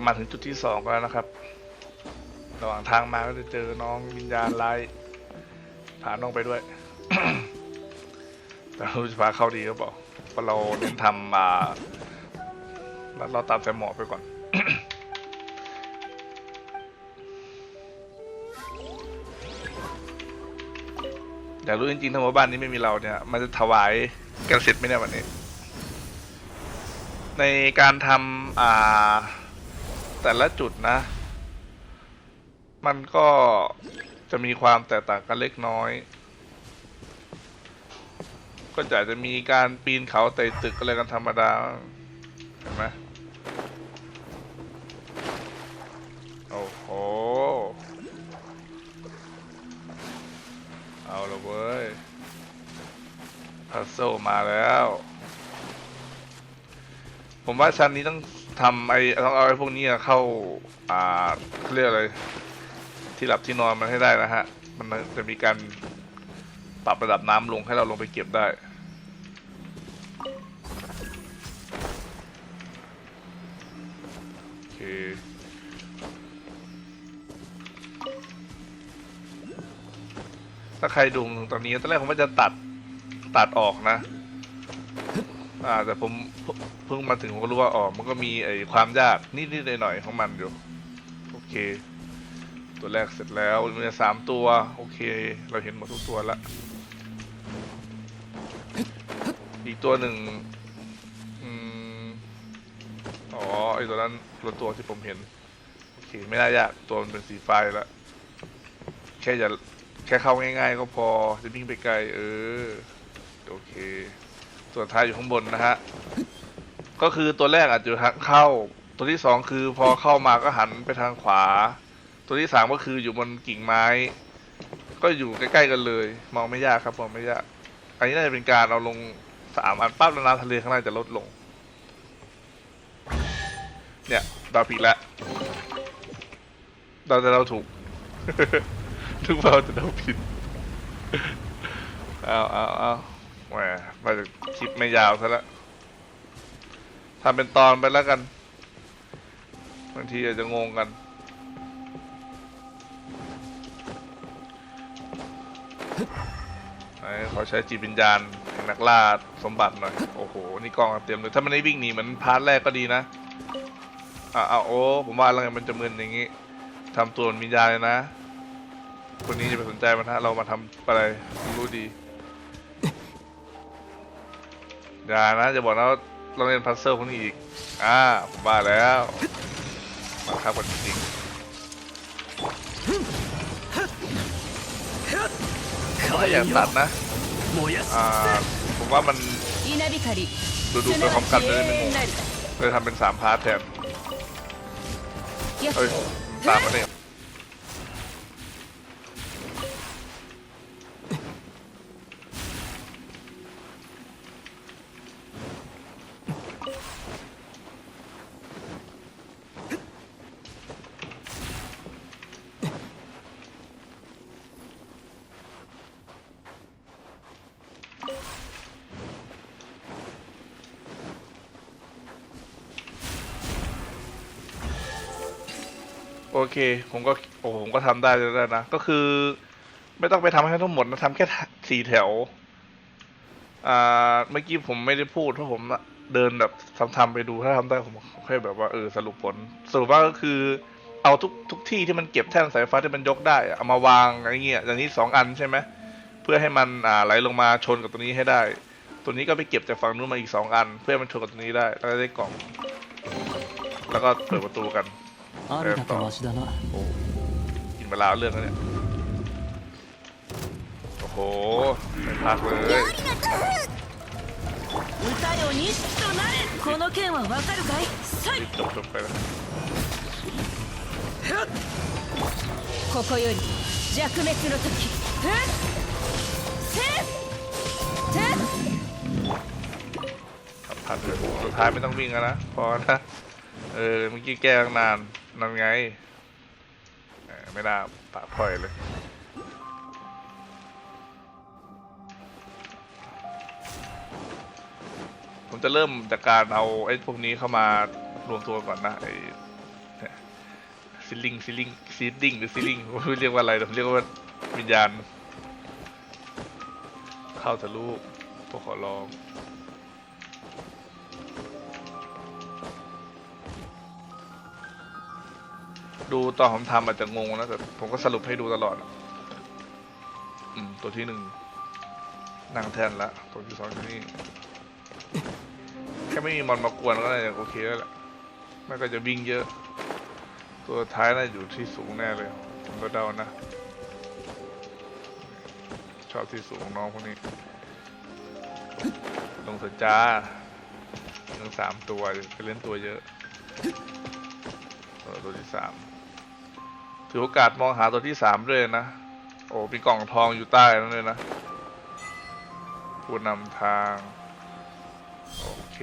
็มาถึงจุดที่สองแล้วนะครับ ระหว่างทางมาก็จะเจอน้องวิญญาณร้ายพาน้องไปด้วย แต่เราจะพาเข้าดีก็บอกเพราะเราเน้นทำมาเราเราตามใจหมอไปก่อนอยากรู้จริงๆถ้าหมู่บ้านนี้ไม่มีเราเนี่ย มันจะถวายกันเสร็จไหมเนี่ยวันนี้ ในการทำอ่า แต่ละจุดนะ มันก็จะมีความแตกต่างกันเล็กน้อย ก็จะอาจจะมีการปีนเขาไต่ตึกอะไรกันธรรมดา เห็นไหมโอ้โห เอาละเว้ยพัซโซมาแล้ว ผมว่าชั้นนี้ต้อง ทำไอ้ต้องเอาไอ้พวกนี้เข้า อ่าเขาเรียกอะไร ที่หลับที่นอนมันให้ได้นะฮะ มันจะมีการปรับระดับน้ำลงให้เราลงไปเก็บได้โอเคถ้าใครดูถึงตอนนี้ตอนแรกผมว่าจะตัดตัดออกนะ อ่า แต่ผมเพิ่งมาถึงผมก็รู้ว่าอ๋อมันก็มีไอ้ความยากนิดๆหน่อยๆของมันอยู่ โอเค ตัวแรกเสร็จแล้วมีสามตัว โอเค เราเห็นหมดทุกตัวละอีกตัวหนึ่งอ๋อไอตัวนั้นตัวตัวที่ผมเห็น โอเค ไม่น่ายาก ตัวมันเป็นสีไฟแล้วแค่อย่าแค่เข้าง่ายๆ ก็พอจะวิ่งไปไกล เออ โอเค ส่วนท้ายอยู่ข้างบนนะฮะ ก็คือตัวแรกอาจจะอยู่ทางเข้า ตัวที่สองคือพอเข้ามาก็หันไปทางขวา ตัวที่สามก็คืออยู่บนกิ่งไม้ ก็อยู่ใกล้ๆกันเลย มองไม่ยากครับมองไม่ยาก อันนี้น่าจะเป็นการเอาลงสามอันปั๊บแล้วน้ำทะเลข้างล่างจะลดลง เนี่ยเราผิดล้วเราจะเราถูก ทุกเราจะเราผิด เอาเอาเอา แหมมาจะคลิปไม่ยาวซะแล้วทำเป็นตอนไปแล้วกัน บางทีอาจจะงงกันไหนขอใช้จิตวิญญาณแห่งนักล่าสมบัติหน่อย โอ้โห นี่กองเตรียมเลย ถ้ามันได้วิ่งหนีเหมือนพาร์ทแรกก็ดีนะอ่าโอ้ ผมว่าแล้วไงมันจะมึนอย่างงี้ทำตัวเป็นวิญาเลยนะ คนนี้จะไปสนใจมันฮะ เรามาทำอะไรรู้ดี อย่านะจะบอกนะเราเล่นพัลเซิลพวกนี้อีก อ่า ผมบ้าแล้วมาครับกันจริงก็อย่าตัดนะ อ่า ผมว่ามันดูดูไปของกันเลยมันงงเลยทำเป็นสามพาร์ทแทนเฮ้ยตามมาเนี่ย โอเค ผมก็โอ้ผมก็ทำได้แล้วนะ ก็คือ ไม่ต้องไปทำให้ทั้งหมดนะทำแค่สี่แถว อ่า เมื่อกี้ผมไม่ได้พูดเพราะผมเดินแบบทำๆไปดูถ้าทำได้ผมค่อยแบบว่าเออสรุปผล สรุปว่าก็คือ เอาทุกทุกที่ที่มันเก็บแท่นสายฟ้าที่มันยกได้เอามาวางอะไรเงี้ยอย่างนี้สองอันใช่ไหมเพื่อให้มันอ่าไหลลงมาชนกับตัวนี้ให้ได้ ตัวนี้ก็ไปเก็บจากฝั่งนู้นมาอีกสองอัน เพื่อให้มันชนกับตัวนี้ได้แล้วได้กล่อง แล้วก็เปิดประตูกัน あるだとマシだな โอ้กินเวลาเรื่องแล้วเนี่ย โอ้โหไม่พักเลย 歌よ錦となれこの剣はわかるかいさい รีบจบจบไปแล้ว ここより弱滅の時えっせっせっ ครับพักเลยสุดท้ายไม่ต้องวิ่งแล้วนะ พอนะ เออ เมื่อกี้แก้ตั้งนาน นั่นไง ไม่น่าปะพล่อยเลย ผมจะเริ่มจากการเอาไอ้พวกนี้เข้ามารวมตัวก่อนนะไอ้ซิลลิงซิลลิงซีดดิ้งหรือซิลลิงผมไม่รู้เรียกว่าอะไรแต่ผมเรียกว่าวิญญาณ เข้าทะลุพวกขอลอง ดูตอนผมทำอาจจะงงนะแต่ผมก็สรุปให้ดูตลอดอะอืมตัวที่หนึ่งนั่งแทนละตัวที่สองอยู่นี่แค่ไม่มีมอนมากวนก็น่าจะโอเคแล้วแหละมันก็จะวิ่งเยอะ ตัวท้ายน่าจะอยู่ที่สูงแน่เลยผมก็เดานะ ชอบที่สูงน้องพวกนี้ลงสัจจาทั้งสามตัวไปเล่นตัวเยอะ ตัวที่สาม ถือโอกาสมองหาตัวที่สามด้วยนะ โอ้มีกล่องทองอยู่ใต้นั่นเลยนะผู้นำทาง โอเค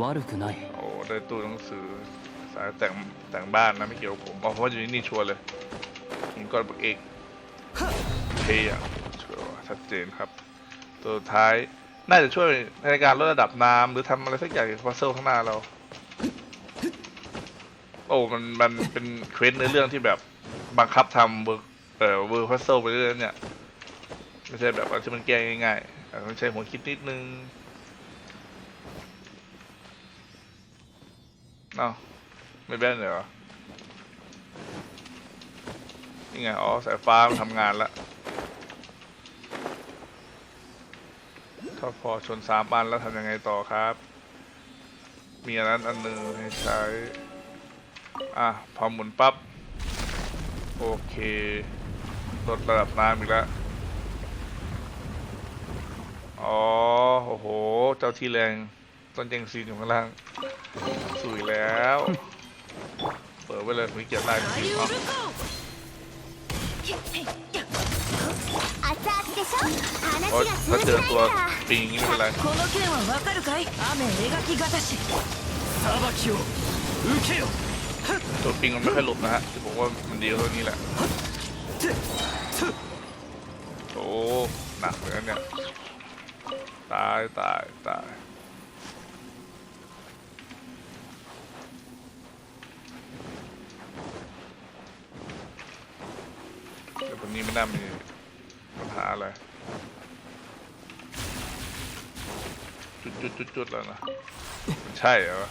悪くない โอ้ได้ตู้หนังสือสายแต่งแต่งบ้านนะไม่เกี่ยวกับผมเอาเพราะว่าอยู่นี่นี่ชัวร์เลยหินก้อนปักเอกเทียชัวร์ชัดเจนครับ ตัวสุดท้าย น่าจะช่วยในการลดระดับน้ำหรือทำอะไรสักอย่างพัซเซิลข้างหน้าเรา โอ้มันมันเป็นเควสในเรื่องที่แบบบังคับทำเวิร์กเอ่อเวิร์กพัซเซิลไปเรื่อยๆเนี่ยไม่ใช่แบบว่าที่มันแก้ง่ายๆต้องใช้หัวคิดนิดนึงเอ้าไม่แบนเลยเหรอนี่ไงอ๋อสายฟ้ามันทำงานแล้ว ถ้าพอชนสามอันแล้วทำยังไงต่อครับ มีอันนั้นอันหนึ่งให้ใช้ อะ พอหมุนปั๊บ โอเค ลดระดับน้ำอีกแล้ว อ๋อ โอ้โห เจ้าที่แรงต้นเจงซีนอยู่ข้างล่าง สวยแล้ว เปิดไว้เลยมีเกียรติได้จริง โอ๊ย 話が ถ้า 通 เจ じ อ ない ตัว から ปิงอย่างนี้ไม่เป็นไร この剣はわかるかい雨描きがたし裁きを受けよ ตัวปิงมันไม่ค่อยหลบนะฮะที่ผมว่ามันดีกว่าตัวนี้แหละ โอ้หนักเลยนะเนี่ย ตายตายตายเดี๋ยวตัวนี้ไม่น่ามีปัญหา อะไร จุดจุดจุดจุดแล้วนะ ใช่เหรอ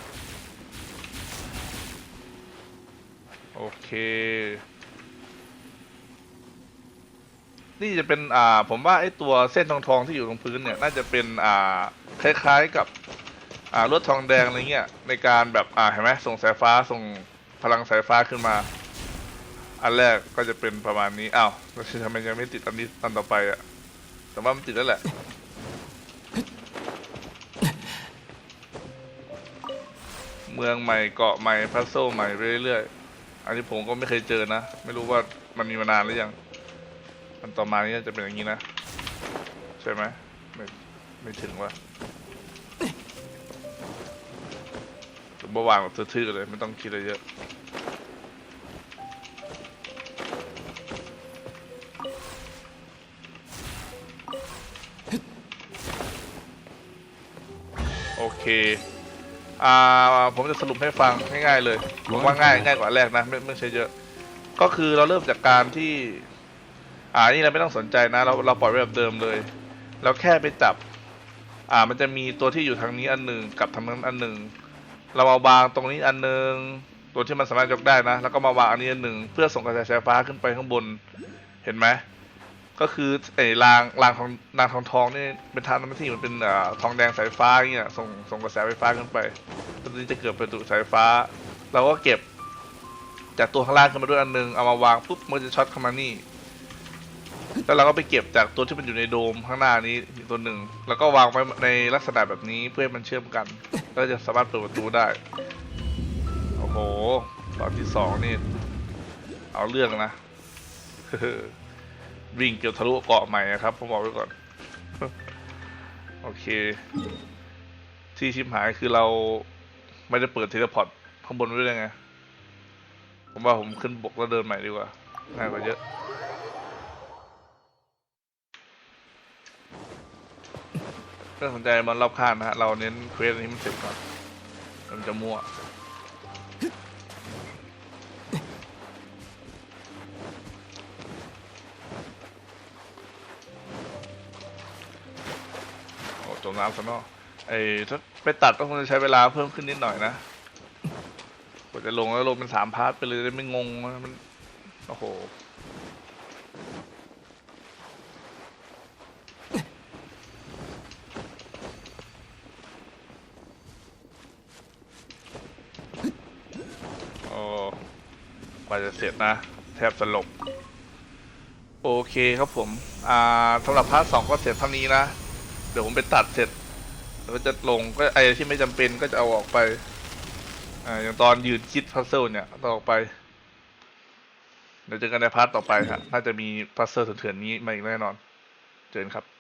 โอเค นี่จะเป็น อ่า ผมว่าไอ้ตัวเส้นทองทองที่อยู่ตรงพื้นเนี่ย น่าจะเป็น อ่า คล้ายๆกับ อ่าลวดทองแดงอะไรเงี้ย ในการแบบ อ่า เห็นไหมส่งสายฟ้า ส่งพลังสายฟ้าขึ้นมา อันแรกก็จะเป็นประมาณนี้อ้าวแล้วทำไมยังไม่ติดอันนี้อันต่อไปอะ่ะแต่ว่ามันติดแล้วแหละเมืองใหม่เกาะใหม่พัซโซใหม่ไปเรื่อยๆอันนี้ผมก็ไม่เคยเจอนะ ไม่รู้ว่ามันมีมานานหรือยังอันต่อมานี่จะเป็นอย่างนี้นะ ใช่ไหมไม่ไม่ถึงว่าผมบวางแบบทื่อๆเลย ไม่ต้องคิดอะไรเยอะ อเคอ่าผมจะสรุปให้ฟังง่ายๆเลยผมว่าง่ายง่ายกว่าอันแรกนะไม่ไม่ใช่เยอะ ก็คือเราเริ่มจากการที่ อ่านี่เราไม่ต้องสนใจนะ เราเราปล่อยไว้แบบเดิมเลย เราแค่ไปจับ อ่ามันจะมีตัวที่อยู่ทางนี้อันหนึ่งกับทางนั้นอันหนึ่งเรามาวางตรงนี้อันหนึ่งตัวที่มันสามารถยกได้นะ แล้วก็มาวางอันนี้อันหนึ่งเพื่อส่งกระแสไฟฟ้าขึ้นไปข้างบนเห็นไหม ก็คือไอ้รางรางทองรางทองทองนี่เป็นทางน้ำที่มันเป็นอ่าทองแดงสายฟ้าอย่างเงี้ยส่งส่งกระแสไฟฟ้าขึ้นไปตัวนี้จะเกิดประจุสายฟ้า เราก็เก็บ จากตัวข้างล่างขึ้นมาด้วยอันหนึงเอามาวางปุ๊บมันจะช็อตเข้ามานี่แล้วเราก็ไปเก็บจากตัวที่มันอยู่ในโดมข้างหน้านี้อีกตัวหนึ่งแล้วก็วางไว้ในลักษณะแบบนี้เพื่อให้มันเชื่อมกันก็จะสามารถเปิดประตูได้โอ้โหตอนที่สองนี่ เอาเรื่องนะ วิ่งเกี่ยวทะลุเกาะใหม่อะครับผมบอกไว้ก่อน โอเค ที่ชิมหายคือเราไม่ได้เปิดเทเลพอร์ตข้างบนไว้เลยไง ผมว่าผมขึ้นบกแล้วเดินใหม่ดีกว่าง่ายกว่าเยอะถ้าสนใจมันรอบข้างนะฮะ เราเน้นเควสอันนี้มันเสร็จก่อน มันจะมั่ว น้ำซะเนาะไอ้ถ้าไปตัดก็คงจะใช้เวลาเพิ่มขึ้นนิดหน่อยนะกว่าจะลงแล้วลงเป็นสามพาร์ทไปเลยจะไม่งงมันโอ้โหโอ้กว่าจะเสร็จนะ แทบสลบ โอเคครับผม อ่าสำหรับพาร์ทสองก็เสร็จเท่านี้นะ เดี๋ยวผมไปตัดเสร็จแล้วก็จะลงก็ไอ้ที่ไม่จำเป็นก็จะเอาออกไป อ่าอย่างตอนยืนคิดพัซเซิลเนี่ยต้องออกไป เดี๋ยวเจอกันในพาร์ทต่อไปฮะน่าจะมีพัซเซิลเถื่อนๆนี้มาอีกแน่นอน เจอกันครับ